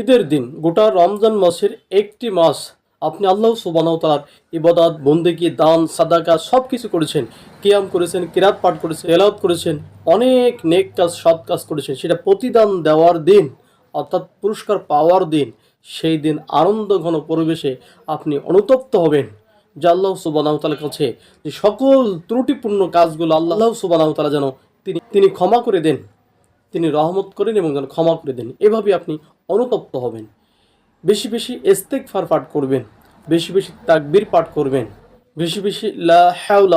ঈদের দিন, গোটা রমজান মাসের একটি মাস আপনি আল্লাহ সুবানাওতালার ইবাদত, বন্দেগী, দান, সাদাকা সব কিছু করেছেন। কিয়াম করেছেন, কিরাত পাঠ করেছেন এলাওত করেছেন, অনেক নেক কাজ, সৎ কাজ করেছেন। সেটা প্রতিদান দেওয়ার দিন, অর্থাৎ পুরস্কার পাওয়ার দিন, সেই দিন আনন্দ ঘন পরিবেশে আপনি অনুতপ্ত হবেন। যে আল্লাহ সুবানাওতালার কাছে, যে সকল ত্রুটিপূর্ণ কাজগুলো আল্লাহ সুবানাওতালা যেন তিনি তিনি ক্ষমা করে দেন। তিনি রহমত করেন এবং যেন ক্ষমা করে দেন। এভাবে আপনি অনুতপ্ত হবেন। বেশি বেশি ইস্তেগফার পাঠ করবেন। বেশি বেশি তাকবির পাঠ করবেন। বেশি বেশি লা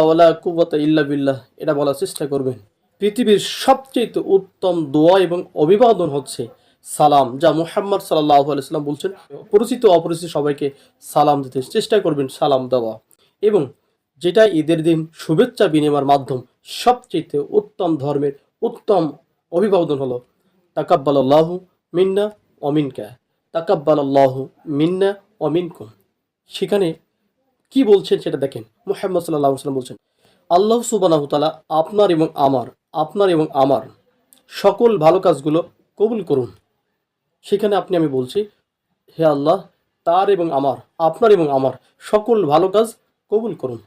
ওয়ালা কুওয়াতা ইল্লা বিল্লাহ এটা বলার চেষ্টা করবেন। পৃথিবীর সবচেয়ে উত্তম দোয়া এবং অভিবাদন হচ্ছে সালাম, যা মুহাম্মদ সাল্লাহ আলাইসাল্লাম বলছেন, পরিচিত অপরিচিত সবাইকে সালাম দিতে। চেষ্টা করবেন সালাম দেওয়া। এবং যেটা ঈদের দিন শুভেচ্ছা বিনিময়ের মাধ্যম সবচেয়ে উত্তম ধর্মের উত্তম অভিবাদন হলো, তাকাব্বালাল্লাহ মিন্না অমিনকা তাকাব্বালাল্লাহ মিন্না অমিনকুম সেখানে কি বলছেন সেটা দেখেন, মুহাম্মদ সাল্লাহ সাল্লাম বলছেন, আল্লাহ সুবানাহ তালা আপনার এবং আমার, আপনার এবং আমার সকল ভালো কাজগুলো কবুল করুন। সেখানে আপনি, আমি বলছি, হে আল্লাহ, তার এবং আমার, আপনার এবং আমার সকল ভালো কাজ কবুল করুন।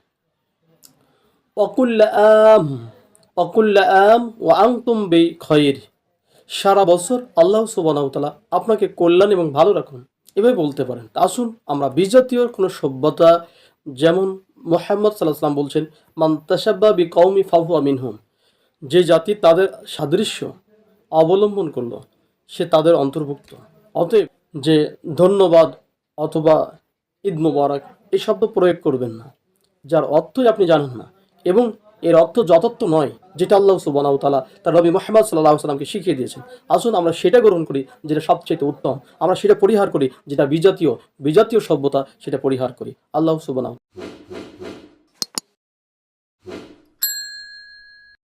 অকুল্লা অকুল্লা আম ও আংতুম বে খয়ের সারা বছর আল্লাহ সুবানাহতালা আপনাকে কল্যাণ এবং ভালো রাখুন। এভাবে বলতে পারেন। আসুন আমরা বিজাতীয় কোনো সভ্যতা, যেমন মোহাম্মদ সাল্লাহ সাল্লাম বলছেন মান্তাসাব্বা বি কৌমি ফাহু আমিন হুম যে জাতি তাদের সাদৃশ্য অবলম্বন করল, সে তাদের অন্তর্ভুক্ত। অতএব যে ধন্যবাদ অথবা ঈদ মুবারক এই শব্দ প্রয়োগ করবেন না। যার অর্থই আপনি জানেন না। এবং এর অর্থ যথার্থ নয়, যেটা আল্লাহ সুবানাউতালা তার রবি মোহাম্মদ সাল্লাহ সাল্লামকে শিখিয়ে দিয়েছেন। আসুন আমরা সেটা গ্রহণ করি যেটা সবচেয়ে উত্তম। আমরা সেটা পরিহার করি যেটা বিজাতীয় বিজাতীয় সভ্যতা সেটা পরিহার করি। আল্লাহ সুবানাউ